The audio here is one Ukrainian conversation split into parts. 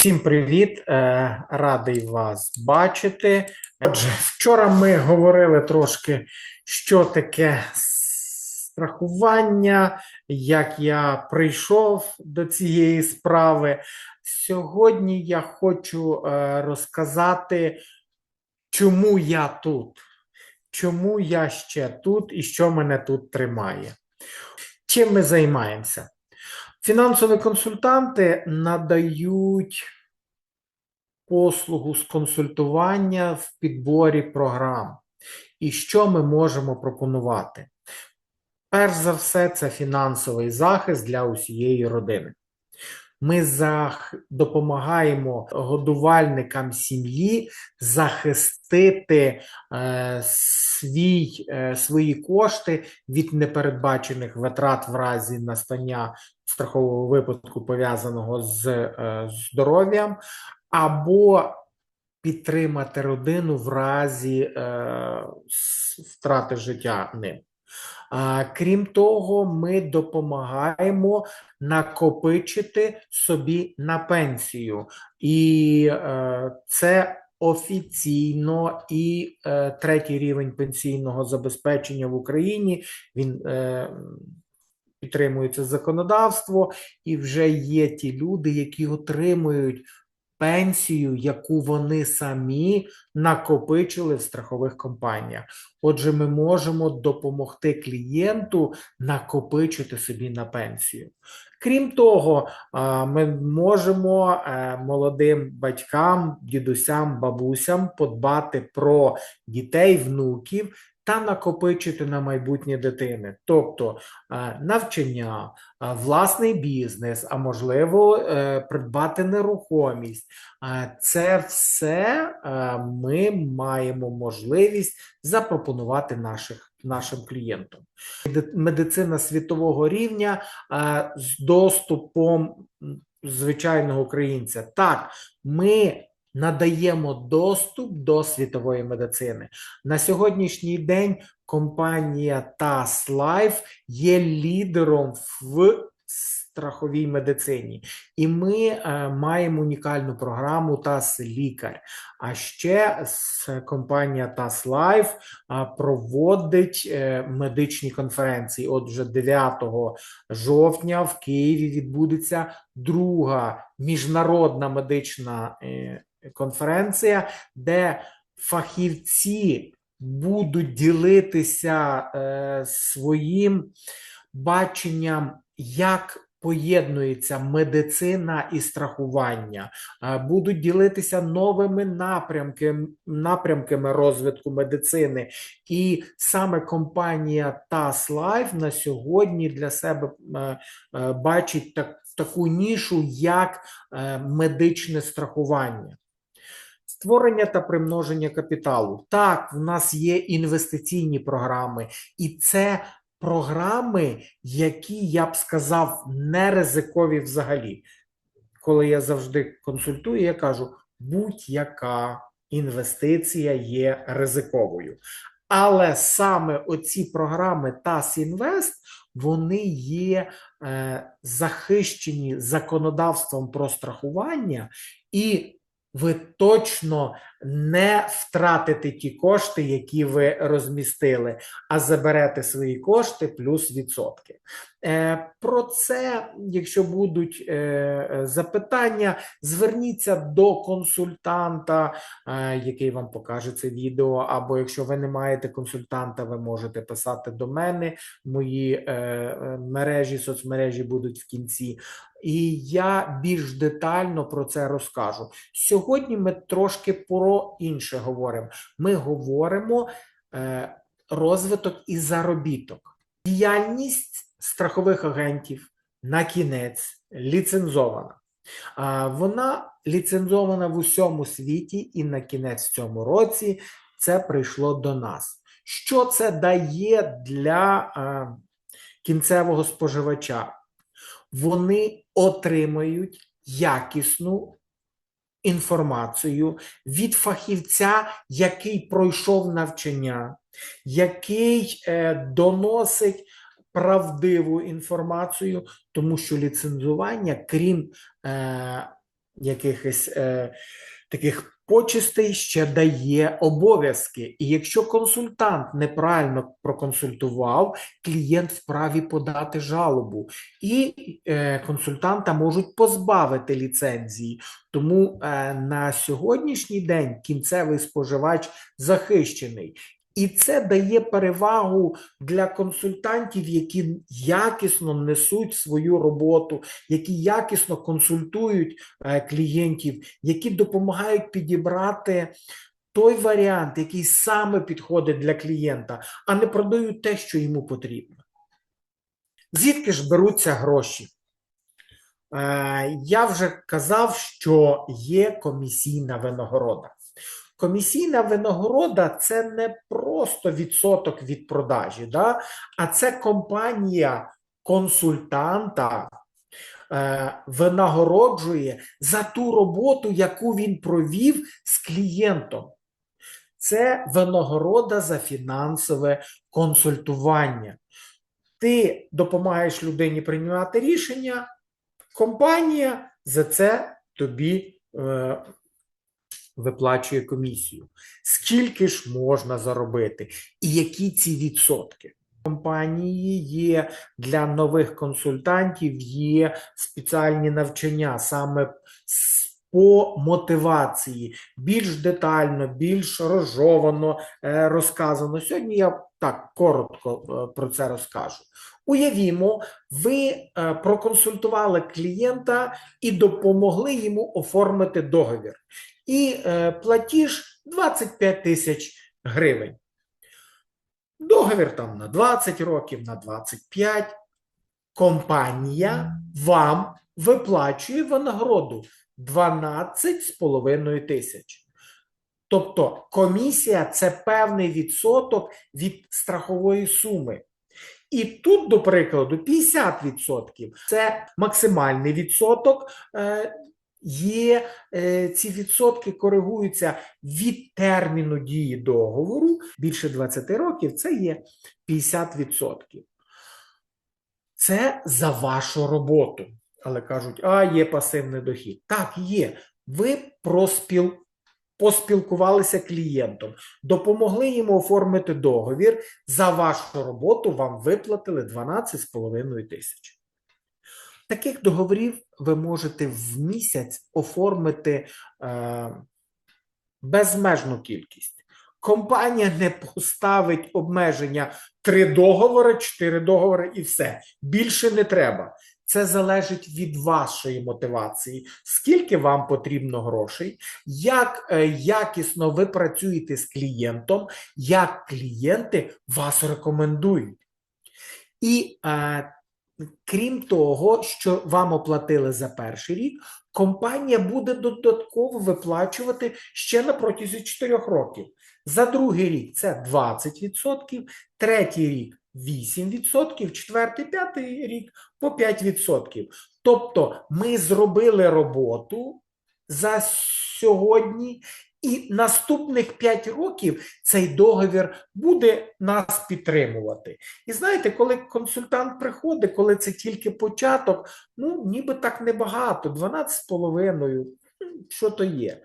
Всім привіт, Е, радий вас бачити. Отже, вчора ми говорили трошки, що таке страхування, як я прийшов до цієї справи. Сьогодні я хочу е, розказати, чому я тут, чому я ще тут і що мене тут тримає. Чим ми займаємося? Фінансові консультанти надають послугу з консультування в підборі програм. І що ми можемо пропонувати? Перш за все, це фінансовий захист для усієї родини. Ми допомагаємо годувальникам сім'ї захистити е, свій, е, свої кошти від непередбачених витрат в разі настання страхового випадку, пов'язаного з е, здоров'ям, або підтримати родину в разі е, втрати життя ним. А, Крім того, ми допомагаємо накопичити собі на пенсію, і е, це офіційно і е, третій рівень пенсійного забезпечення в Україні. Він е, підтримується законодавство, і вже є ті люди, які отримують пенсію, яку вони самі накопичили в страхових компаніях. Отже, ми можемо допомогти клієнту накопичити собі на пенсію. Крім того, ми можемо е, молодим батькам, дідусям, бабусям подбати про дітей, внуків та накопичити на майбутнє дитини, тобто е, навчання, е, власний бізнес, а можливо, е, придбати нерухомість. Це все ми маємо можливість запропонувати наших, нашим клієнтам. Медицина світового рівня з доступом звичайного українця. Так, ми надаємо доступ до світової медицини. На сьогоднішній день компанія TAS Life є лідером в страховій медицині, і ми е, маємо унікальну програму TAS Лікар. А ще компанія Life а, проводить е, медичні конференції. От вже 9 жовтня в Києві відбудеться друга міжнародна медична е, конференція, де фахівці будуть ділитися е, своїм баченням, як поєднується медицина і страхування, Е, будуть ділитися новими напрямками, напрямками розвитку медицини. І саме компанія TAS Life на сьогодні для себе е, е, бачить так, таку нішу, як медичне страхування. Створення та примноження капіталу. Так, в нас є інвестиційні програми, і це програми, які я б сказав, не ризикові взагалі. Коли я завжди консультую, я кажу: будь-яка інвестиція є ризиковою. Але саме оці програми TAS Invest, вони є е, захищені законодавством про страхування, і ви точно не втратите ті кошти, які ви розмістили, а заберете свої кошти плюс відсотки. Е, Про це, якщо будуть е, запитання, зверніться до консультанта, е, який вам покаже це відео. Або якщо ви не маєте консультанта, ви можете писати до мене. Мої мережі, соцмережі будуть в кінці. І я більш детально про це розкажу. Сьогодні ми трошки про інше говоримо. Ми говоримо е, розвиток і заробіток. Діяльність страхових агентів на кінець ліцензована. А, Вона ліцензована в усьому світі, і на кінець цьому році це прийшло до нас. Що це дає для е, кінцевого споживача? Вони отримають якісну інформацію від фахівця, який пройшов навчання, який е, доносить правдиву інформацію, тому що ліцензування, крім е, якихось е, таких почестей ще дає обов'язки. І якщо консультант неправильно проконсультував, клієнт вправі подати жалобу, і е, консультанта можуть позбавити ліцензії. Тому е, на сьогоднішній день кінцевий споживач захищений. І це дає перевагу для консультантів, які якісно несуть свою роботу, які якісно консультують е, клієнтів, які допомагають підібрати той варіант, який саме підходить для клієнта, а не продають те, що йому потрібно. Звідки ж беруться гроші? Е, Я вже казав, що є комісійна винагорода. Комісійна винагорода це не просто відсоток від продажі, да? а це компанія консультанта е, винагороджує за ту роботу, яку він провів з клієнтом. Це винагорода за фінансове консультування. Ти допомагаєш людині приймати рішення, компанія за це тобі е, виплачує комісію. Скільки ж можна заробити, і які ці відсотки? Компанії є для нових консультантів, є спеціальні навчання саме по мотивації, більш детально, більш розжовано е, розказано. Сьогодні я так коротко е, про це розкажу. Уявімо, ви е, проконсультували клієнта і допомогли йому оформити договір. І е, платіж 25 тисяч гривень. Договір там на 20 років, на 25. Компанія вам виплачує винагороду 12,5 тисяч. Тобто комісія це певний відсоток від страхової суми. І тут, до прикладу, 50% це максимальний відсоток. Є е, ці відсотки коригуються від терміну дії договору. Більше 20 років це є 50%. Це за вашу роботу. Але кажуть, а є пасивний дохід. Так, є. Ви проспіл... поспілкувалися клієнтом, допомогли йому оформити договір. За вашу роботу вам виплатили 12,5 тисяч. Таких договорів ви можете в місяць оформити е, безмежну кількість. Компанія не поставить обмеження три договори, чотири договори і все. Більше не треба. Це залежить від вашої мотивації, скільки вам потрібно грошей, як е, якісно ви працюєте з клієнтом, як клієнти вас рекомендують. І е, крім того, що вам оплатили за перший рік, компанія буде додатково виплачувати ще на протязі 4 років. За другий рік це 20%, третій рік 8%, четвертий, п'ятий рік по 5%. Тобто ми зробили роботу за сьогодні, і наступних 5 років цей договір буде нас підтримувати. І знаєте, коли консультант приходить, коли це тільки початок, ну ніби так небагато, 12,5, що то є.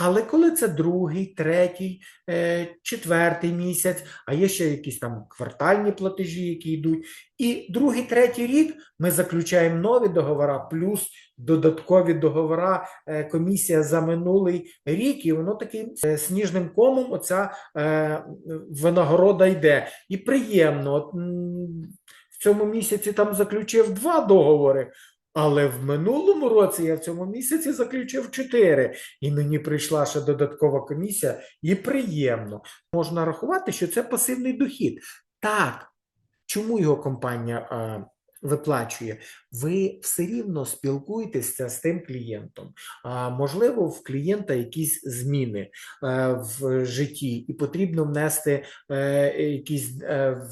Але коли це другий, третій, е, четвертий місяць, а є ще якісь там квартальні платежі, які йдуть. І другий, третій рік ми заключаємо нові договори, плюс додаткові договори, е, комісія за минулий рік, і воно таким е, сніжним комом оця винагорода йде. І приємно. В цьому місяці там заключив два договори. Але в минулому році я в цьому місяці заключив чотири, і мені прийшла ще додаткова комісія, і приємно. Можна рахувати, що це пасивний дохід. Так, чому його компанія е, виплачує? Ви все рівно спілкуєтеся з тим клієнтом. А, можливо, в клієнта якісь зміни е, в житті, і потрібно внести е, якісь е,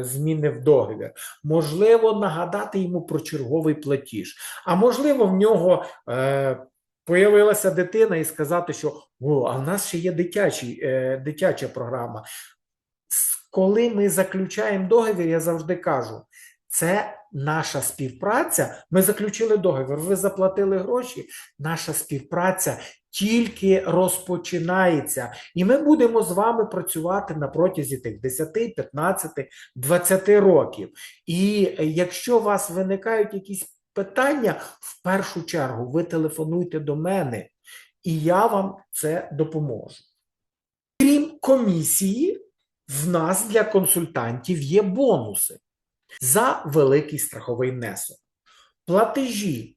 зміни в договір. Можливо, нагадати йому про черговий платіж. А можливо, в нього появилася дитина і сказати, що о, а в нас ще є дитячий, е, дитяча програма. Коли ми заключаємо договір, я завжди кажу, Це наша співпраця. Ми заключили договір, ви заплатили гроші. Наша співпраця тільки розпочинається, і ми будемо з вами працювати на протязі тих 10, 15, 20 років. І якщо у вас виникають якісь питання, в першу чергу ви телефонуйте до мене, і я вам це допоможу. Крім комісії, в нас для консультантів є бонуси за великий страховий внесок. Платежі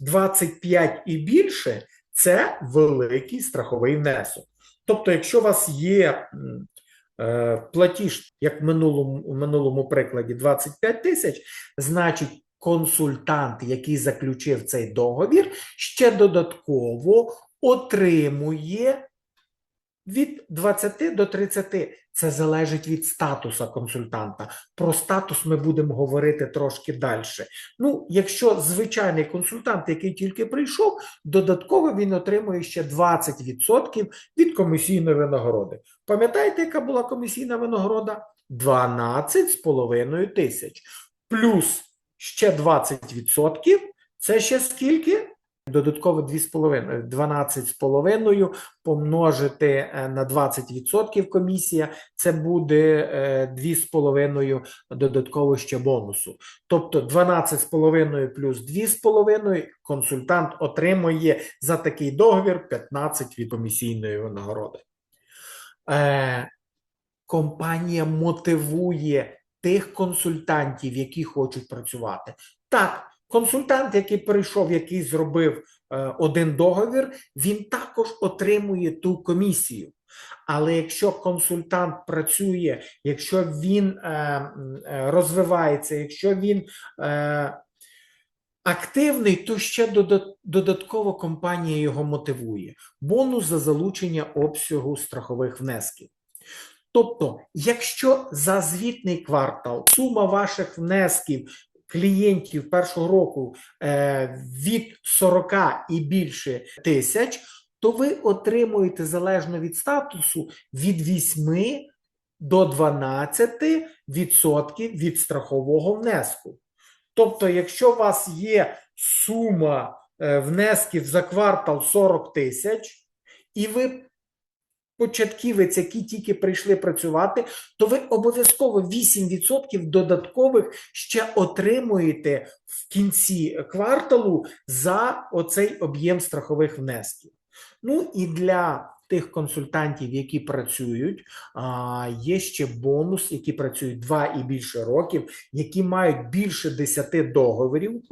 25 і більше це великий страховий внесок. Тобто, якщо у вас є е, платіж, як в минулому, в минулому прикладі, 25 тисяч, значить консультант, який заключив цей договір, ще додатково отримує від 20 до 30. Це залежить від статуса консультанта. Про статус ми будемо говорити трошки далі. Ну, якщо звичайний консультант, який тільки прийшов, додатково він отримує ще 20% від комісійної винагороди. Пам'ятаєте, яка була комісійна винагорода? 12,5 тисяч. Плюс ще 20%. Це ще скільки? Додатково 2,5, 12,5 помножити е, на 20% комісія, це буде е, 2,5 додатково ще бонусу. Тобто 12,5 плюс 2,5 консультант отримує за такий договір 15 від комісійної винагороди. Е, компанія мотивує тих консультантів, які хочуть працювати. Так, консультант, який прийшов, який зробив е, один договір, він також отримує ту комісію. Але якщо консультант працює, якщо він е, е, розвивається, якщо він активний, то ще додатково компанія його мотивує. Бонус за залучення обсягу страхових внесків. Тобто, якщо за звітний квартал сума ваших внесків клієнтів першого року е, від 40 і більше тисяч, то ви отримуєте залежно від статусу від 8 до 12 відсотків від страхового внеску. Тобто, якщо у вас є сума е, внесків за квартал 40 тисяч, і ви початківець, які тільки прийшли працювати, то ви обов'язково 8% додаткових ще отримуєте в кінці кварталу за оцей об'єм страхових внесків. Ну і для тих консультантів, які працюють, є ще бонус, які працюють два і більше років, які мають більше 10 договорів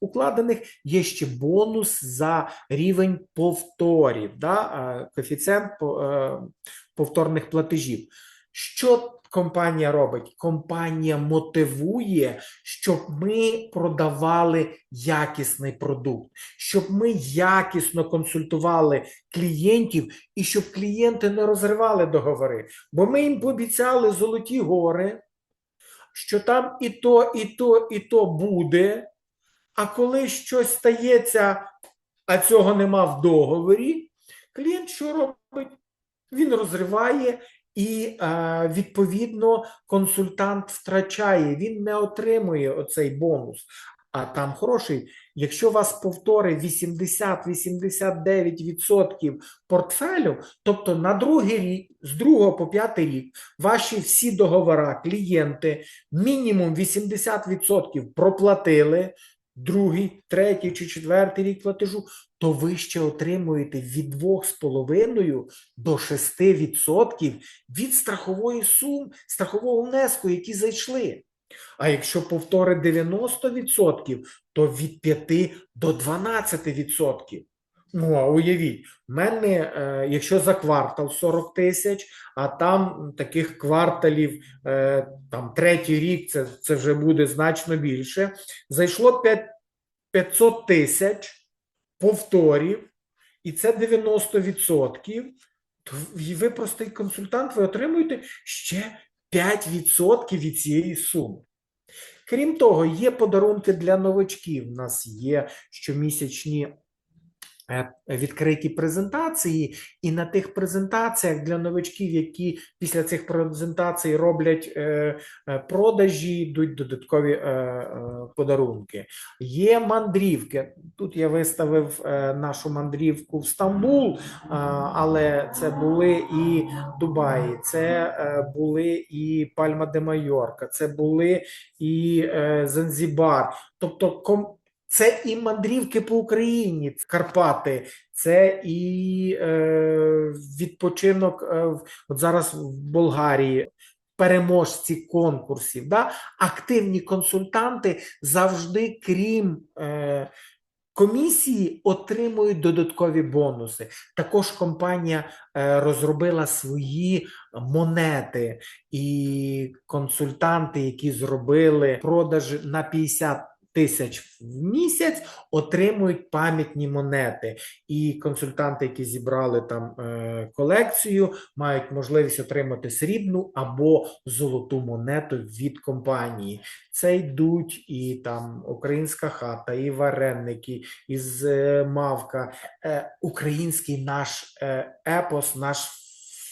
укладених, є ще бонус за рівень повторів, да, коефіцієнт е, повторних платежів. Що компанія робить? Компанія мотивує, щоб ми продавали якісний продукт, щоб ми якісно консультували клієнтів і щоб клієнти не розривали договори. Бо ми їм пообіцяли золоті гори, що там і то, і то, і то буде. А коли щось стається, а цього нема в договорі, клієнт що робить? Він розриває і е, відповідно консультант втрачає, він не отримує оцей бонус. А там хороший, якщо вас повтори 80-89% портфелю, тобто на другий рік, з другого по п'ятий рік, ваші всі договори, клієнти мінімум 80% проплатили, другий, третій чи четвертий рік платежу, то ви ще отримуєте від 2,5 до 6% від страхової сум, страхового внеску, які зайшли. А якщо повтори 90%, то від 5 до 12%. Ну, а уявіть, в мене, е, якщо за квартал 40 тисяч, а там таких кварталів, е, там третій рік, це, це вже буде значно більше. Зайшло 5, 500 тисяч повторів, і це 90%, то ви простий консультант, ви отримуєте ще 5% від цієї суми. Крім того, є подарунки для новачків. У нас є щомісячні відкриті презентації, і на тих презентаціях для новичків, які після цих презентацій роблять е, е, продажі, йдуть додаткові е, е, подарунки. Є мандрівки. Тут я виставив е, нашу мандрівку в Стамбул, але це були і Дубаї, це е, були і Пальма де Майорка, це були і е, Занзібар. Тобто це і мандрівки по Україні, Карпати, це і е, відпочинок е, от зараз в Болгарії. Переможці конкурсів, да? активні консультанти завжди, крім е, комісії, отримують додаткові бонуси. Також компанія е, розробила свої монети, і консультанти, які зробили продаж на 50 тисяч в місяць, отримують пам'ятні монети. І консультанти, які зібрали там е, колекцію, мають можливість отримати срібну або золоту монету від компанії. Це йдуть і там українська хата, і вареники, із е, мавка, е, український наш епос, наш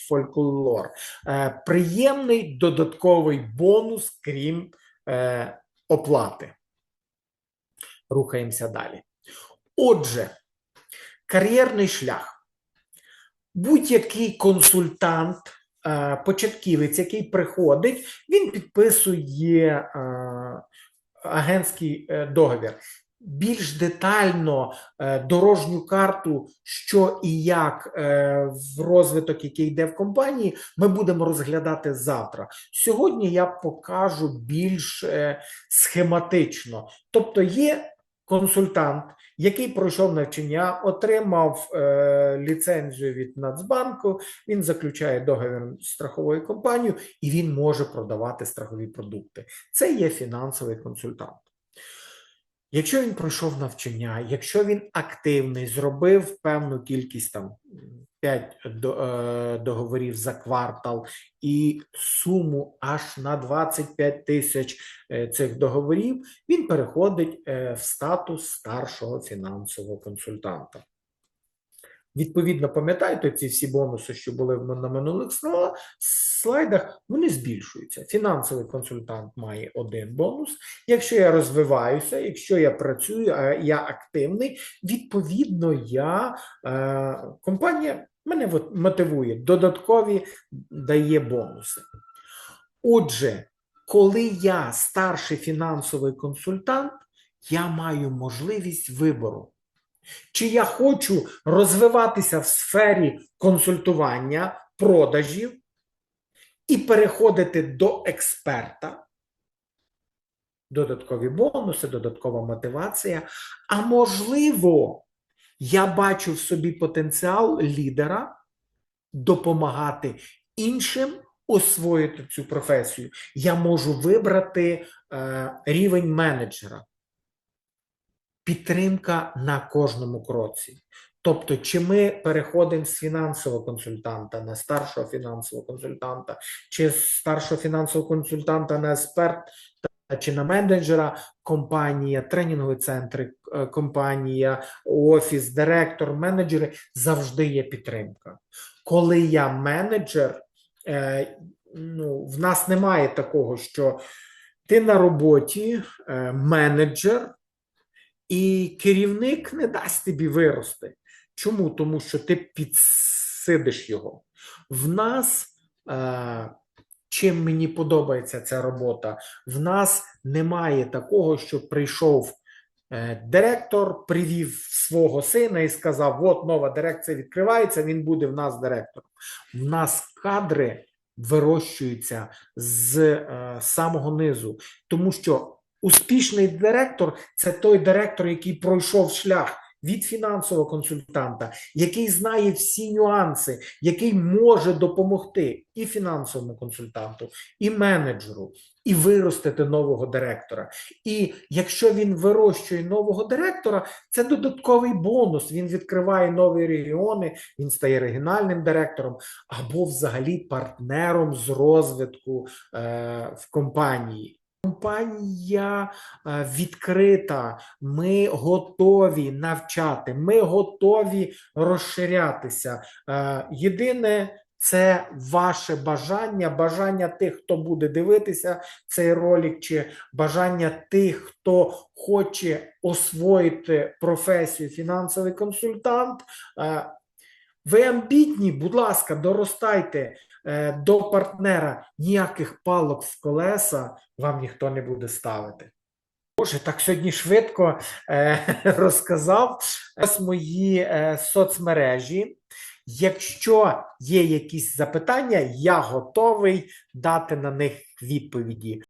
фольклор. Приємний додатковий бонус, крім оплати. Рухаємося далі. Отже, кар'єрний шлях. Будь-який консультант, е, початківець, який приходить, він підписує е, агентський е, договір. Більш детально дорожню карту, що і як в розвиток, який йде в компанії, ми будемо розглядати завтра. Сьогодні я покажу більш схематично. Тобто є консультант, який пройшов навчання, отримав е, ліцензію від Нацбанку, він заключає договір з страховою компанією і він може продавати страхові продукти. Це є фінансовий консультант. Якщо він пройшов навчання, якщо він активний, зробив певну кількість там 5 договорів за квартал і суму аж на 25 тисяч е, цих договорів, він переходить е, в статус старшого фінансового консультанта. Відповідно, пам'ятаєте, ці всі бонуси, що були на минулих слайдах, вони збільшуються. Фінансовий консультант має один бонус. Якщо я розвиваюся, якщо я працюю, а я активний, відповідно, я е, компанія мене мотивує, додаткові дає бонуси. Отже, коли я старший фінансовий консультант, я маю можливість вибору. Чи я хочу розвиватися в сфері консультування, продажів і переходити до експерта, додаткові бонуси, додаткова мотивація. А можливо, я бачу в собі потенціал лідера допомагати іншим освоїти цю професію. Я можу вибрати е, рівень менеджера. Підтримка на кожному кроці. Тобто, чи ми переходимо з фінансового консультанта на старшого фінансового консультанта, чи з старшого фінансового консультанта на експерта, чи на менеджера, компанія, тренінгові центри, е, компанія, офіс, директор, менеджери завжди є підтримка. Коли я менеджер, е, ну, в нас немає такого, що ти на роботі, е, менеджер. І керівник не дасть тобі вирости. Чому? Тому що ти підсидиш його. В нас, е, чим мені подобається ця робота, в нас немає такого, що прийшов е, директор, привів свого сина і сказав: от нова дирекція відкривається, він буде в нас директором. В нас кадри вирощуються з е, самого низу, тому що Успішний директор це той директор, який пройшов шлях від фінансового консультанта, який знає всі нюанси, який може допомогти і фінансовому консультанту, і менеджеру, і виростити нового директора. І якщо він вирощує нового директора, це додатковий бонус. Він відкриває нові регіони, він стає регіональним директором або взагалі партнером з розвитку е, в компанії. Компанія е, відкрита, ми готові навчати, ми готові розширятися. Е, Єдине, це ваше бажання, бажання тих, хто буде дивитися цей ролик, чи бажання тих, хто хоче освоїти професію фінансовий консультант. Е, Ви амбітні, будь ласка, доростайте до партнера. Ніяких палок в колеса вам ніхто не буде ставити. Боже, так сьогодні швидко е, розказав. Ось мої е, соцмережі. Якщо є якісь запитання, я готовий дати на них відповіді.